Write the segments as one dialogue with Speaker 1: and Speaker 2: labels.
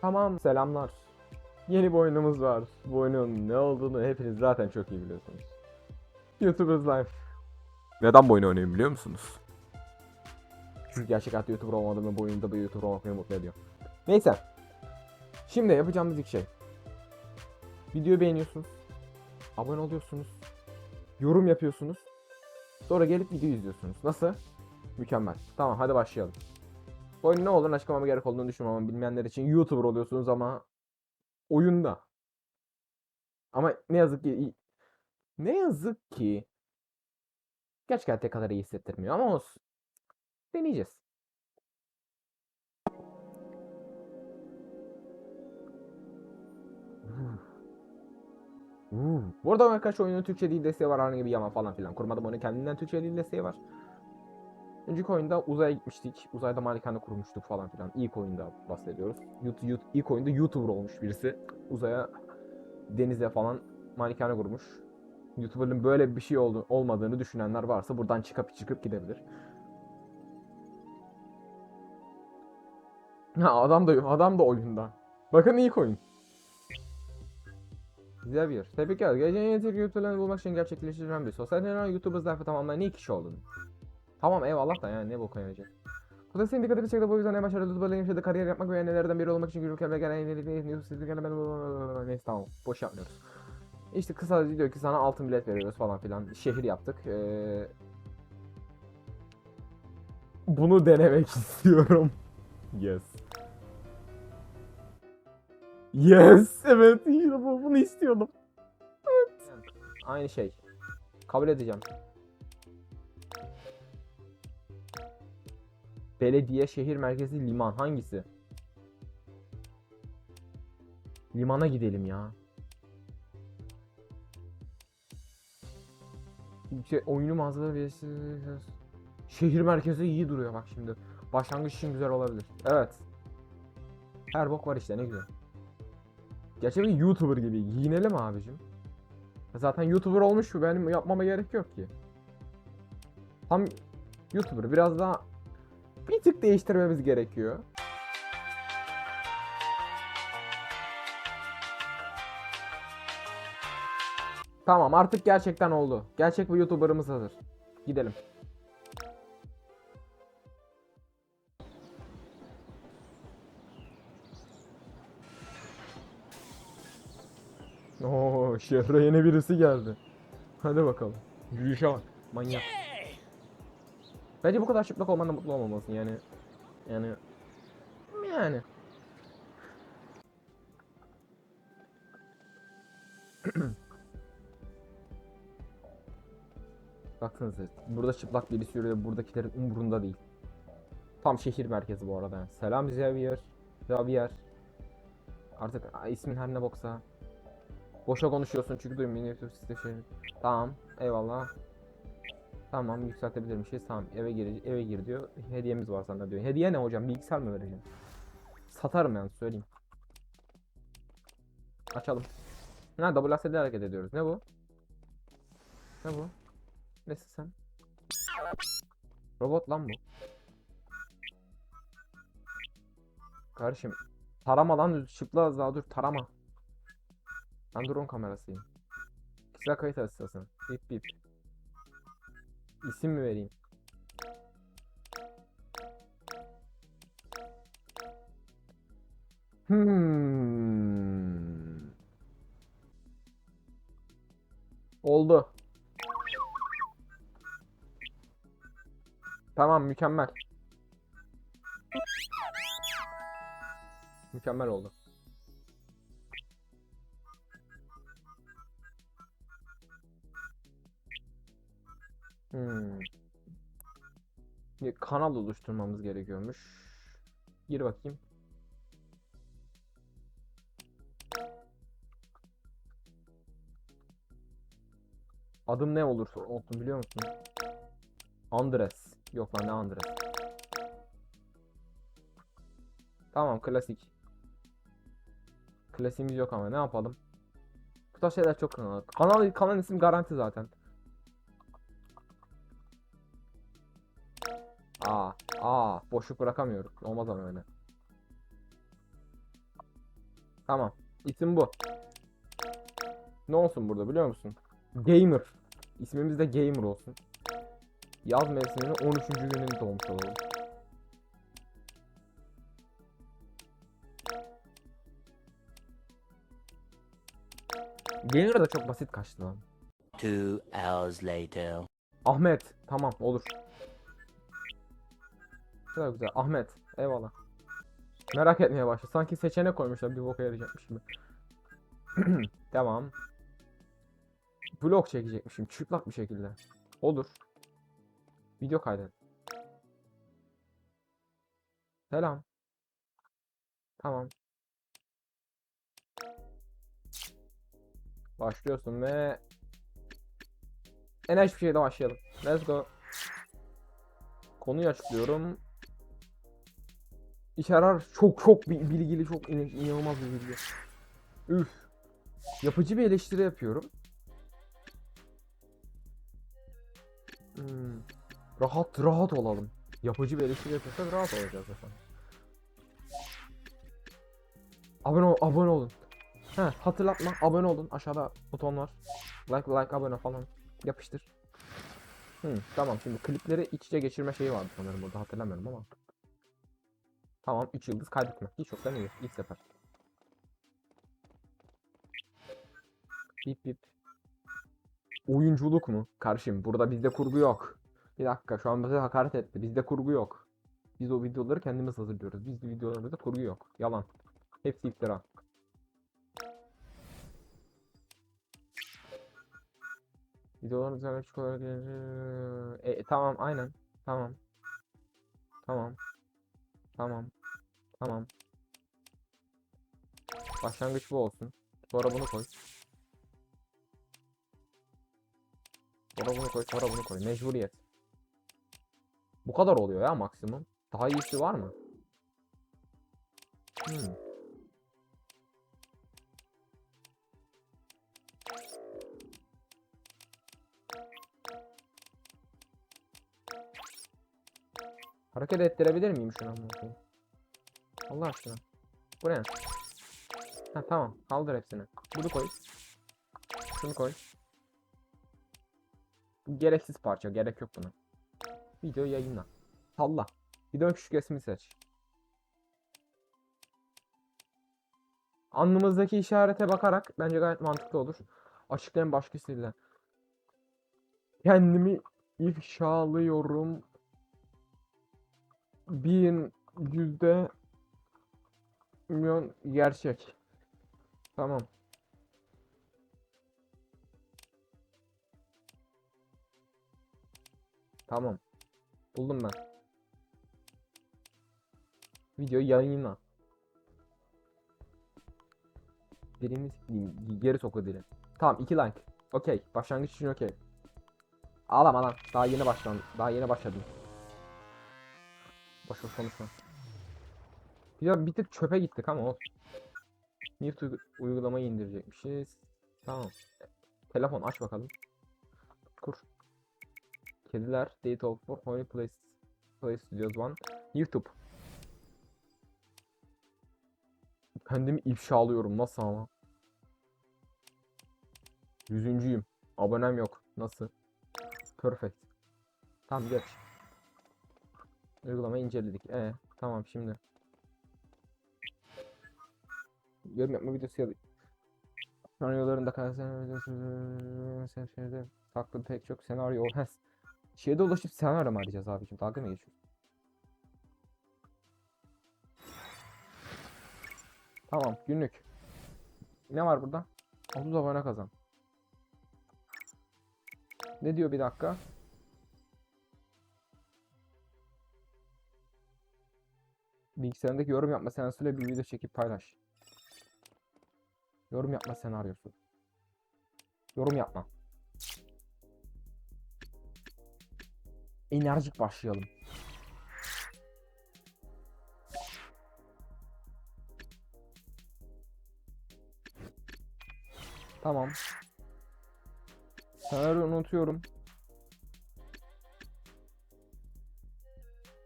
Speaker 1: Tamam selamlar. Yeni bir oyunumuz var. Bu oyunun ne olduğunu hepiniz zaten çok iyi biliyorsunuz. YouTubers Life. Neden bu oyunu oynayayım biliyor musunuz? Çünkü gerçek hayatta YouTuber olmadım ve bu oyunda bir YouTuber olmak beni mutlu ediyor. Neyse. Şimdi yapacağımız ilk şey. Videoyu beğeniyorsunuz. Abone oluyorsunuz. Yorum yapıyorsunuz. Sonra gelip video izliyorsunuz. Nasıl? Mükemmel. Tamam hadi başlayalım. Oyun ne olduğunu açıklamama gerek olduğunu düşünmüyorum bilmeyenler için YouTuber oluyorsunuz ama oyunda. Ama ne yazık ki ne yazık ki gerçek hayatta kadar iyi hissettirmiyor ama olsun. Deneyeceğiz. Bu arada arkadaşlar oyunun Türkçe dil desteği var herhangi bir yama falan filan. Kurmadım oyunu kendinden Türkçe dil desteği var. Önceki oyunda uzaya gitmiştik. Uzayda malikane kurmuştuk falan filan. İlk oyunda bahsediyoruz. YouTube, YouTube, ilk oyunda YouTuber olmuş birisi. Uzaya denize falan malikane kurmuş. YouTuber'ın böyle bir şey oldu, olmadığını düşünenler varsa buradan çıkıp çıkıp gidebilir. Ha adam da adam da oyunda. Bakın ilk oyun. Yer. Tebrikler. Geleceğin yeni Türk YouTuber'larını bulmak için gerçekleştirilen bir sosyal deney YouTuber zarfı tamamlayan ilk kişi oldun. Tamam eyvallah da yani ne boka yarayacak. Bu da senin dikkatini çekti bu yüzden en başarılı YouTuber'ların yaşadığı kariyer yapmak ve nelerden biri olmak için yürürken gelen en ileri YouTube'sizlik gelen neyse tamam boş yapmıyoruz. İşte kısa diyor ki sana altın bilet veriyoruz falan filan. Şehir yaptık. Ee... Bunu denemek istiyorum. Yes. Yes. Evet bunu istiyordum. Evet. Aynı şey. Kabul edeceğim. Belediye, şehir merkezi, liman. Hangisi? Limana gidelim ya. Şey, oyunu mağazaları verisi... Şehir merkezi iyi duruyor bak şimdi. Başlangıç için güzel olabilir. Evet. Her bok var işte ne güzel. Gerçekten YouTuber gibi. Giyinelim abicim. Zaten YouTuber olmuş mu benim yapmama gerek yok ki. Tam YouTuber biraz daha bir tık değiştirmemiz gerekiyor. Tamam artık gerçekten oldu. Gerçek bir YouTuber'ımız hazır. Gidelim. Oo, şehre yeni birisi geldi. Hadi bakalım. Yürüyüşe bak. Manyak. Bence bu kadar çıplak olmandan mutlu olmamalısın yani. Yani. Yani. Baksanıza burada çıplak birisi yürüyor buradakilerin umurunda değil. Tam şehir merkezi bu arada. Selam Javier. Javier. Artık ismin her ne boksa. Boşa konuşuyorsun çünkü duymuyor. Şey. Tamam. Eyvallah. Tamam yükseltebilirmişiz. Tamam eve gir eve gir diyor. Hediyemiz var sende diyor. Hediye ne hocam? Bilgisayar mı vereceğim? Satarım yani söyleyeyim. Açalım. Ha WASD hareket ediyoruz. Ne bu? Ne bu? Nesin sen? Robot lan bu. Kardeşim tarama lan çıplaz daha dur tarama. Ben drone kamerasıyım. Kişisel kayıt asistanı. Bip bip. İsim mi vereyim? Hmm. Oldu. Tamam mükemmel. Mükemmel oldu. Bir kanal oluşturmamız gerekiyormuş. Gir bakayım. Adım ne olursa olsun biliyor musun? Andres. Yok lan ne Andres. Tamam klasik. Klasiğimiz yok ama ne yapalım? Bu tarz şeyler çok kanal. Kanal, kanal isim garanti zaten. Boşluk bırakamıyoruz. Olmaz ama öyle. Tamam. İsim bu. Ne olsun burada biliyor musun? Gamer. İsmimiz de Gamer olsun. Yaz mevsiminin 13. gününde doğmuş olalım. Gamer da çok basit kaçtı lan.
Speaker 2: Two hours later.
Speaker 1: Ahmet. Tamam olur. Güzel güzel. Ahmet. Eyvallah. Merak etmeye başla. Sanki seçenek koymuşlar bir boka yarayacakmış gibi. tamam. Vlog çekecekmişim. Çıplak bir şekilde. Olur. Video kaydet. Selam. Tamam. Başlıyorsun ve enerji bir şeyle başlayalım. Let's go. Konuyu açıklıyorum. İçerer çok çok bi- bilgili, çok in- inanılmaz bir bilgi. Üf. Yapıcı bir eleştiri yapıyorum. Hmm. Rahat rahat olalım. Yapıcı bir eleştiri yapıyorsak rahat olacağız efendim. Abone ol, abone olun. He, hatırlatma, abone olun. Aşağıda buton var. Like, like, abone falan. Yapıştır. Hı, tamam şimdi klipleri iç içe geçirme şeyi vardı sanırım burada hatırlamıyorum ama. Tamam 3 yıldız kaybetmek. Hiç yoktan iyi. İlk sefer. Bip bip. Oyunculuk mu? Karşım burada bizde kurgu yok. Bir dakika şu an bize hakaret etti. Bizde kurgu yok. Biz o videoları kendimiz hazırlıyoruz. Bizde videolarımızda kurgu yok. Yalan. Hepsi iftira. Videoların üzerine küçük olarak e, tamam aynen. Tamam. Tamam. Tamam. Tamam. Başlangıç bu olsun. Sonra bunu koy. Sonra bunu koy, sonra bunu koy. Mecburiyet. Bu kadar oluyor ya maksimum. Daha iyisi var mı? Hmm. Hareket ettirebilir miyim şunu? Allah aşkına. Bu ne? Ha tamam. Kaldır hepsini. Bunu koy. Şunu koy. Bu gereksiz parça. Gerek yok buna. Video yayınla. Salla. Videonun küçük resmini seç. Alnımızdaki işarete bakarak bence gayet mantıklı olur. Açıklayan başkasıyla. Kendimi ifşalıyorum. Bin yüzde milyon gerçek. Tamam. Tamam. Buldum ben. Videoyu yayınla. Dilini geri soku dili. Tamam 2 like. Okey. Başlangıç için okey. Ağlama lan. Daha yeni başladım. Daha yeni başladım. Boş boş konuşma. Ya bir tık çöpe gittik ama olsun. Uygu- uygulamayı indirecekmişiz. Tamam. Telefon aç bakalım. Kur. Kediler. Date of for Honey Play, Play Studios One. YouTube. Kendimi ifşalıyorum. Nasıl ama? Yüzüncüyüm. Abonem yok. Nasıl? Perfect. Tamam geç. Uygulamayı inceledik. E tamam şimdi. Yorum yapma videosu ya da senaryolarında kanser videosu farklı pek çok senaryo olmaz. Şeye dolaşıp senaryo mu arayacağız abicim? Dalga mı geçiyorsun? Tamam günlük. Ne var burada? 30 abone kazan. Ne diyor bir dakika? Bilgisayarındaki yorum yapma senaryosuyla bir video çekip paylaş. Yorum yapma senaryosu. Yorum yapma. Enerjik başlayalım. Tamam. Senaryo unutuyorum.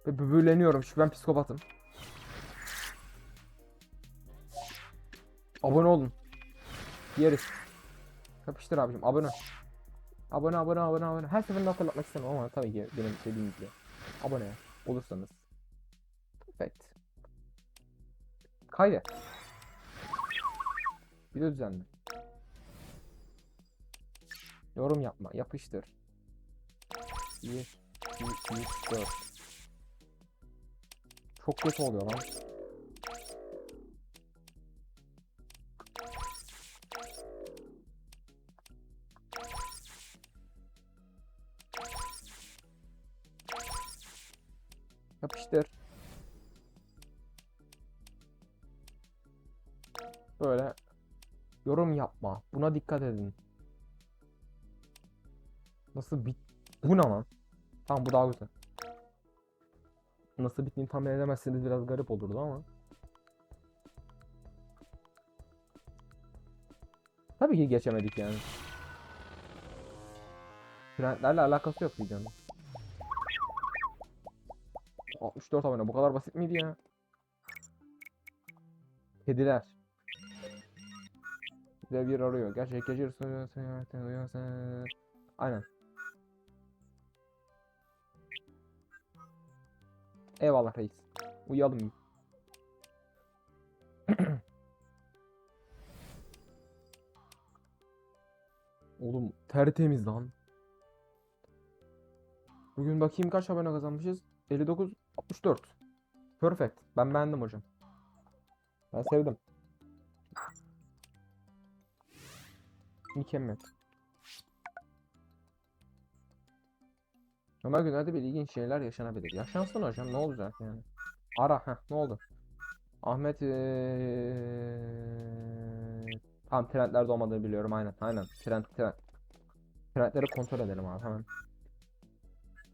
Speaker 1: Ve böbürleniyorum çünkü ben psikopatım. Abone olun. Yeriz. Yapıştır abicim abone. Abone abone abone abone. Her seferinde hatırlatmak istemem ama tabii ki benim dediğim gibi. Abone olursanız. Perfect. Kaydet. Video düzenle. Yorum yapma. Yapıştır. 1, 2, 3, 4. Çok kötü oluyor lan. Böyle yorum yapma. Buna dikkat edin. Nasıl bit... Bu ne lan? Tamam bu daha güzel. Nasıl bittiğini tahmin edemezseniz biraz garip olurdu ama. Tabii ki geçemedik yani. Trendlerle alakası yok videonun. 64 abone bu kadar basit miydi ya? Kediler. Bir arıyor. Gerçek gece uyansa- Aynen. Eyvallah reis. Uyuyalım. Oğlum tertemiz lan. Bugün bakayım kaç abone kazanmışız? 59 64. Perfect. Ben beğendim hocam. Ben sevdim. Mükemmel. Normal günlerde bir ilginç şeyler yaşanabilir. Yaşansın hocam ne olacak yani? Ara heh ne oldu? Ahmet eee Tamam trendlerde olmadığını biliyorum aynen aynen trend trend Trendleri kontrol edelim abi hemen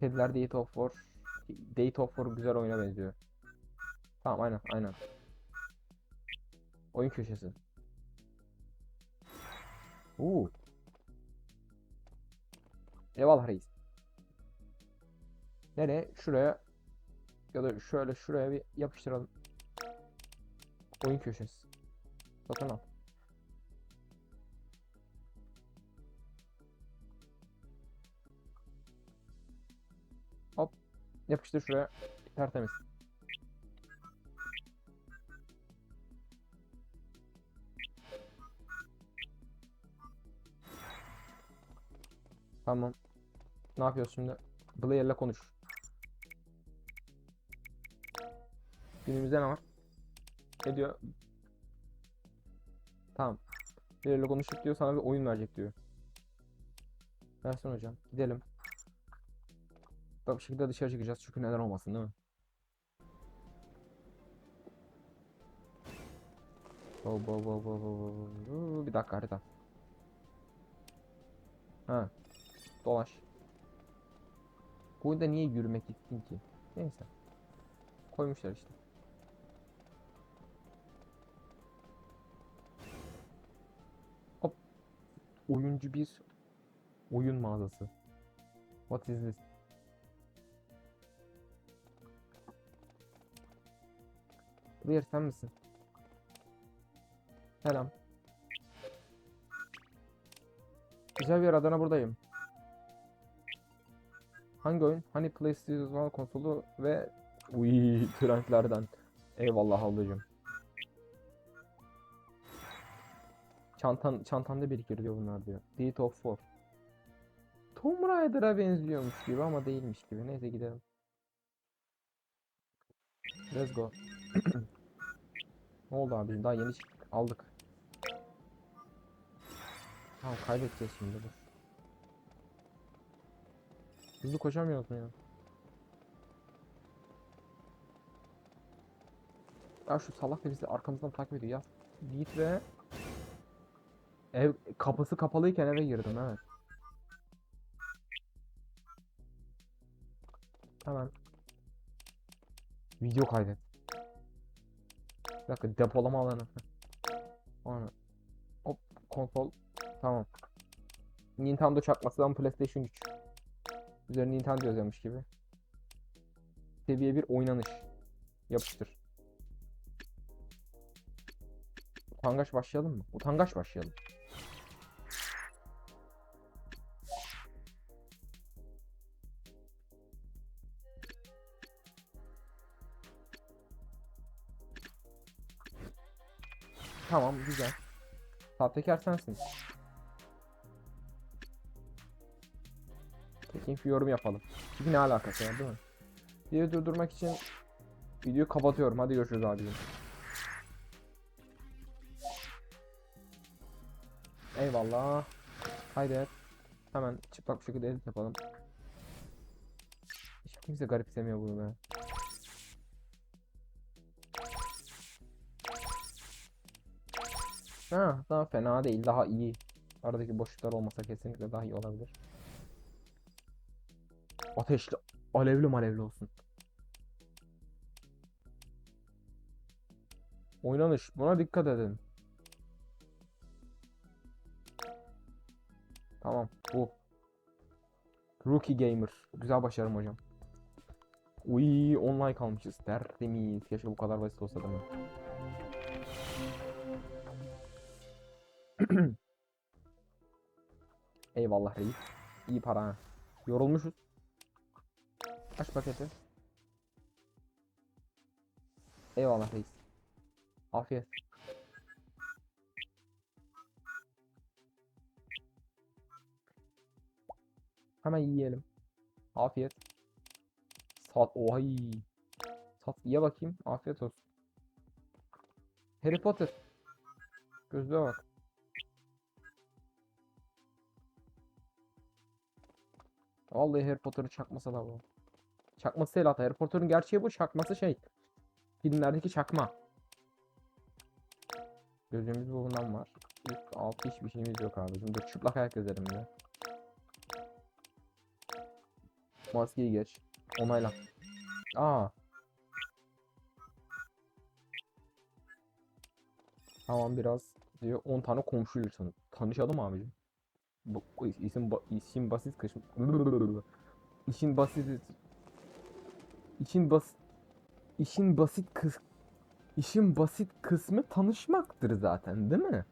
Speaker 1: Kediler Date of War Date of War güzel oyuna benziyor Tamam aynen aynen Oyun köşesi Uuu Eyvallah reis Nereye? Şuraya ya da şöyle şuraya bir yapıştıralım. Oyun köşesi. Satın al. Hop. Yapıştır şuraya. Tertemiz. Tamam. Ne yapıyoruz şimdi? Blair'le konuş. Günümüzde ne var? Ne diyor? Tamam. Biriyle konuşup diyor sana bir oyun verecek diyor. Versin hocam. Gidelim. Bak bir şekilde dışarı çıkacağız çünkü neden olmasın değil mi? Bo bo bo bo bo bo. Bir dakika harita. Ha. Dolaş. Bu oyunda niye yürümek istin ki? Neyse. Koymuşlar işte. Hop. Oyuncu bir oyun mağazası. What is this? Clear sen misin? Selam. Güzel bir Adana buradayım. Hangi oyun? Hani PlayStation konsolu ve Uy trendlerden. Eyvallah ablacığım. Çantan çantanda birikir diyor bunlar diyor. Deed of War. Tomb Raider'a benziyormuş gibi ama değilmiş gibi. Neyse gidelim. Let's go. ne oldu abi? Daha yeni çıktık. Aldık. Tamam kaybedeceğiz şimdi dur. Hızlı koşamıyoruz mu ya? Ya şu salak da bizi arkamızdan takip ediyor ya. Git ve ev kapısı kapalıyken eve girdim evet. Hemen video kaydet. Bir dakika depolama alanı. Aynen. Hop konsol tamam. Nintendo çakmasından PlayStation 3. Üzerine Nintendo yazıyormuş gibi. Seviye bir oynanış. Yapıştır. Utangaç başlayalım mı? Utangaç başlayalım. Tamam güzel. Sahtekar sensin. Bir yorum yapalım. Çünkü ne alakası var değil mi? Videoyu durdurmak için videoyu kapatıyorum. Hadi görüşürüz abicim. Eyvallah. Haydi. Hemen çıplak bir şekilde edit yapalım. Hiç kimse garipsemiyor bunu be. Ha, daha fena değil, daha iyi. Aradaki boşluklar olmasa kesinlikle daha iyi olabilir. Ateşli, alevli malevli olsun. Oynanış, buna dikkat edin. Tamam, bu. Rookie Gamer. Güzel başarım hocam. Uy, online kalmışız. Tertemiz. Keşke bu kadar basit olsa mi? Eyvallah reis. İyi para. Yorulmuşuz. Aç paketi. Eyvallah reis. Afiyet. Hemen yiyelim. Afiyet. Sat. Ohay. Sat. Ye bakayım. Afiyet olsun. Harry Potter. Gözlüğe bak. Vallahi Harry Potter'ı çakmasa da bu. Çakması değil hatta. Harry Potter'ın gerçeği bu. Çakması şey. Filmlerdeki çakma. Gözümüz bundan var. Üst alt hiçbir şeyimiz yok abi. Şimdi çıplak ayak gezerim ya. Maskeyi geç. Onayla. Aa. Tamam biraz diyor 10 tane komşuyla tanı tanışalım abicim. Bu isim ba- isim basit kısmı. İşin basit İşin bas işin basit kıs işin basit kısmı tanışmaktır zaten, değil mi?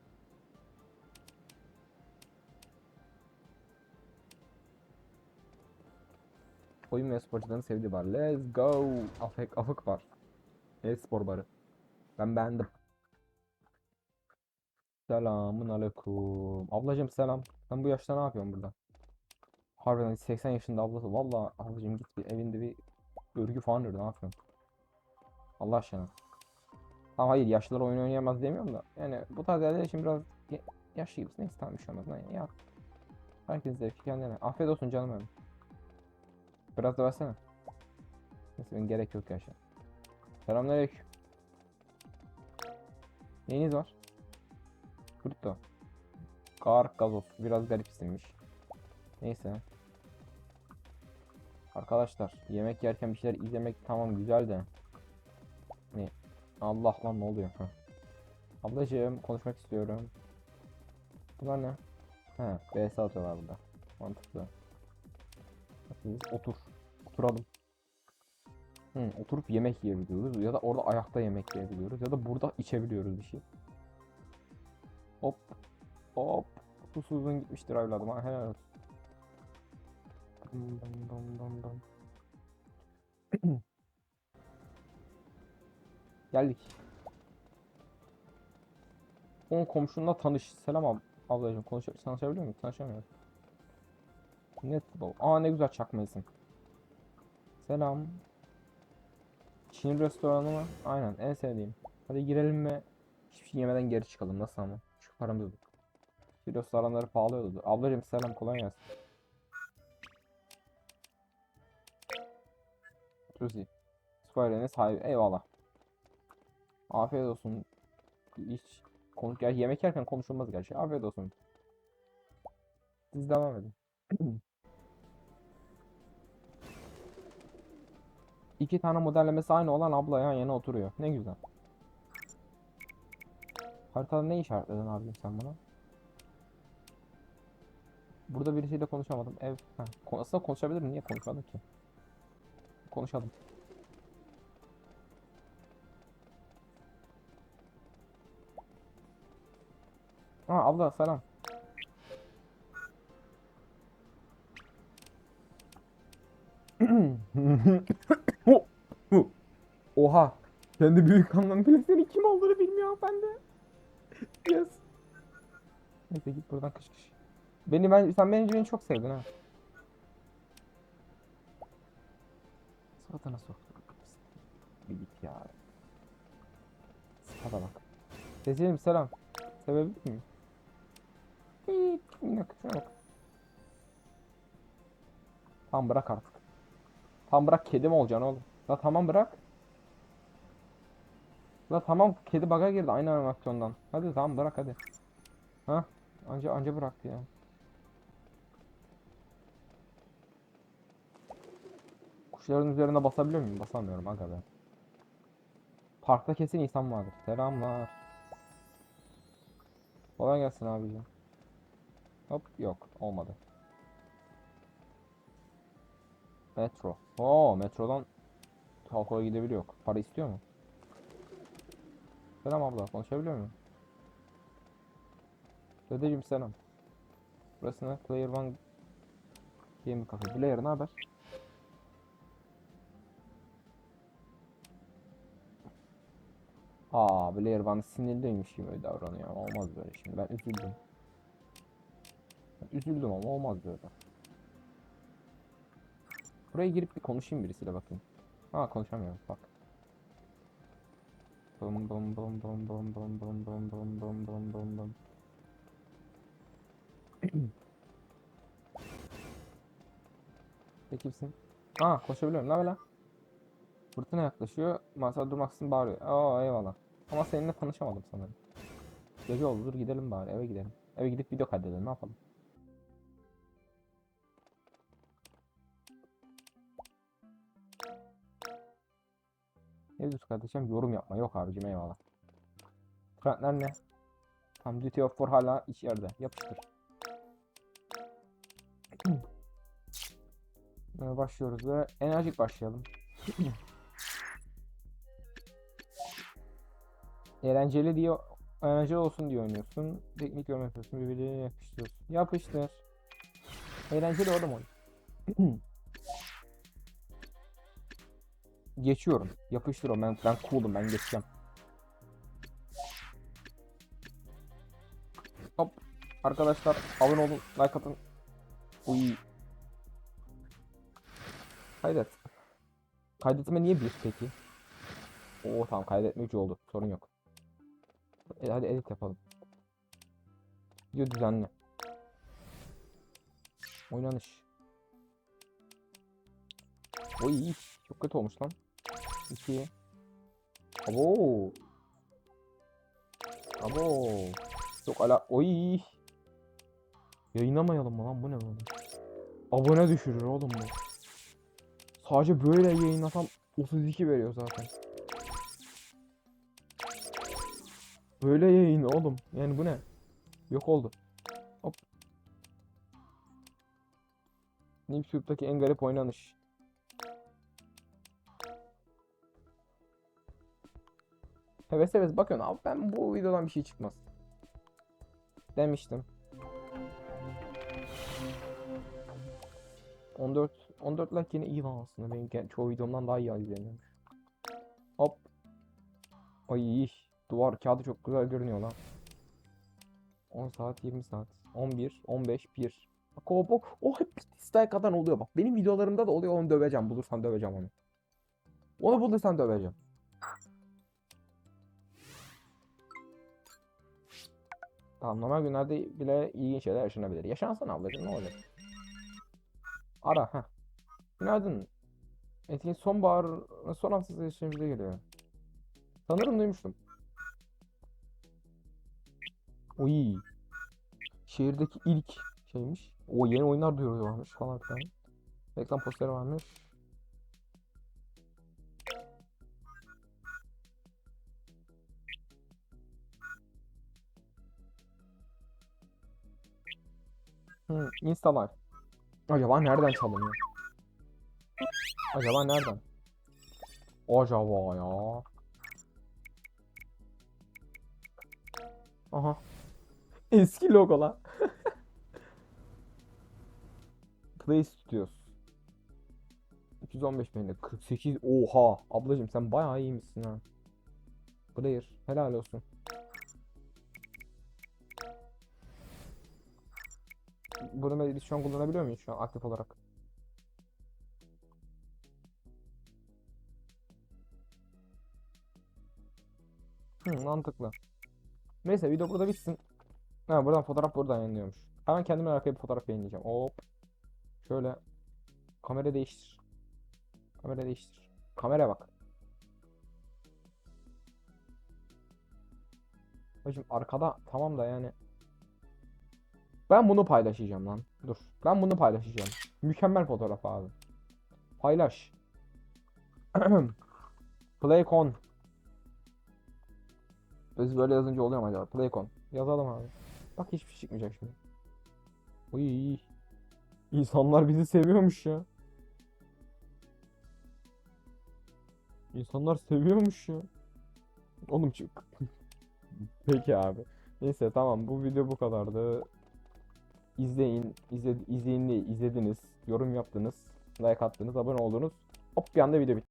Speaker 1: Oyun ve sporcuların sevdiği bar. Let's go. Afık, afık var. E-spor barı. Ben beğendim. Selamun aleyküm. Ablacım selam. Sen bu yaşta ne yapıyorsun burada? Harbiden 80 yaşında ablası. Valla ablacım git bir evinde bir örgü falan ör. Ne yapıyorsun? Allah aşkına. Tamam hayır yaşlılar oyun oynayamaz demiyorum da. Yani bu tarz yerler için biraz ya- yaşlı gibisin. Neyse tamam bir şey olmaz. Ne- Ya. Herkes zevki kendine. Afiyet olsun canım benim. Biraz da versene. Neyse benim gerek yok yaşa. Selamünaleyküm. Neyiniz var? Kripto. Kar gazoz. Biraz garip isimmiş. Neyse. Arkadaşlar yemek yerken bir şeyler izlemek tamam güzel de. Ne? Allah lan ne oluyor? Heh. Ablacığım konuşmak istiyorum. Bunlar ne? He, BS atıyorlar burada. Mantıklı. Biz otur. Oturalım. Hı, oturup yemek yiyebiliyoruz ya da orada ayakta yemek yiyebiliyoruz ya da burada içebiliyoruz bir şey. Hop. Hop. Susuzluğun gitmiştir evladım ha helal olsun. Dum dum. Geldik. Onun komşunla tanış. Selam ab ablacığım. Konuş tanışabiliyor muyum? Tanışamıyorum. Netball. Aa ne güzel çakma isim. Selam. Çin restoranı mı? Aynen en sevdiğim. Hadi girelim ve hiçbir şey yemeden geri çıkalım. Nasıl ama? Şu paramız yok. Çin restoranları pahalıyordu. Ablacığım selam kolay gelsin. Tuzi. Square'nin sahibi. Eyvallah. Afiyet olsun. Hiç konuş gerçi yemek yerken konuşulmaz gerçi. Afiyet olsun. Siz devam edin. İki tane modellemesi aynı olan abla yan yana oturuyor. Ne güzel. Haritada ne işaretledin abim sen bana? Burada birisiyle konuşamadım. Ev. Heh. Aslında konuşabilirim. Niye konuşmadım ki? Konuşalım. Aa abla selam. Oh, hu. Oha. Kendi büyük anlam bile senin kim olduğunu bilmiyor ben de. Yes. Neyse git buradan kış kış. Beni ben sen bence beni çok sevdin ha. Suratına soktu. Bir git ya. Hadi bak. Seçelim selam. Sevebilir miyim? Şuna bak. Tamam bırak artık. Tamam bırak kedi mi olacaksın oğlum? La tamam bırak. La tamam kedi baga girdi aynı animasyondan. Hadi tamam bırak hadi. Ha? Anca anca bıraktı ya. Kuşların üzerine basabiliyor muyum? Basamıyorum aga be. Parkta kesin insan vardır. Selamlar. Kolay gelsin abicim. Hop yok olmadı. Metro. Oo metrodan Halko'ya gidebiliyor. Para istiyor mu? Selam abla konuşabiliyor muyum? Dedeciğim selam. Burası ne? Player One Game Cafe. Player ne haber? Aa Blair bana sinirliymiş gibi davranıyor olmaz böyle şimdi ben üzüldüm. Ben üzüldüm ama olmaz böyle. Buraya girip bir konuşayım birisiyle bakayım. Ha konuşamıyorum bak. Bum bum bum bum bum bum bum bum bum bum bum bum bum. Sen kimsin? Ha konuşabiliyorum. Ne lan? Fırtına yaklaşıyor. Masada durmaksızın bağırıyor. Aa eyvallah. Ama seninle tanışamadım sanırım. Gece oldu dur gidelim bari eve gidelim. Eve gidip video kaydedelim ne yapalım. Ne diyorsun kardeşim? Yorum yapma. Yok abicim eyvallah. Trendler ne? Tam Duty of War hala iç yerde. Yapıştır. Ee, başlıyoruz ve enerjik başlayalım. Eğlenceli diye eğlenceli olsun diye oynuyorsun. Teknik yorum yapıyorsun. Birbirine yapıştırıyorsun. Yapıştır. Eğlenceli oğlum oyun. Geçiyorum. Yapıştır o. Ben, ben cool'um. Ben geçeceğim. Hop. Arkadaşlar abone olun. Like atın. Uy. Kaydet. Kaydetme niye bir peki? Oo tamam kaydetme 3 oldu. Sorun yok. E, hadi edit yapalım. Video düzenli. Oynanış. Oy çok kötü olmuş lan. 2 Abo. Abo. Çok ala. Oy. Yayınlamayalım mı lan bu ne böyle? Abone düşürür oğlum bu. Sadece böyle yayınlasam 32 veriyor zaten. Böyle yayın oğlum. Yani bu ne? Yok oldu. Hop. YouTube'daki en garip oynanış. Heves heves bakıyorsun abi ben bu videodan bir şey çıkmaz. Demiştim. 14 14 like yine iyi lan aslında. Benim çoğu videomdan daha iyi izleniyormuş. Hop. Ay duvar kağıdı çok güzel görünüyor lan. 10 saat 20 saat 11 15 1 Bak o, o, o hep dislike'dan oluyor bak. Benim videolarımda da oluyor onu döveceğim. Bulursan döveceğim onu. Onu bulursan döveceğim. Tamam normal günlerde bile ilginç şeyler yaşanabilir. Yaşansana ablacığım ne olacak? Ara ha. Günaydın. Etkin sonbahar son haftası yaşayımıza geliyor. Sanırım duymuştum. Oy. Şehirdeki ilk şeymiş. O yeni oyunlar duyuruyorlarmış falan filan. Reklam posteri varmış. Hmm, Insta Live. Acaba nereden çalınıyor? Acaba nereden? Acaba ya. Aha. Eski logo lan. Play Studios. 215 beğeni. 48. Oha. Ablacım sen bayağı iyiymişsin ha. Player. Helal olsun. Bunu biz şu an kullanabiliyor muyuz şu an aktif olarak? Hı, mantıklı. Neyse video burada bitsin. Ha buradan fotoğraf buradan yayınlıyormuş. Hemen kendime arkaya bir fotoğraf yayınlayacağım. Hop. Şöyle. Kamera değiştir. Kamera değiştir. Kamera bak. Hocam arkada tamam da yani. Ben bunu paylaşacağım lan. Dur. Ben bunu paylaşacağım. Mükemmel fotoğraf abi. Paylaş. Playcon. Biz böyle yazınca oluyor mu acaba? Playcon. Yazalım abi. Bak hiçbir şey çıkmayacak şimdi. Uy. İnsanlar bizi seviyormuş ya. İnsanlar seviyormuş ya. Oğlum çık. Peki abi. Neyse tamam bu video bu kadardı. İzleyin, izle, izleyin, izlediniz, yorum yaptınız, like attınız, abone oldunuz. Hop bir anda video bitti.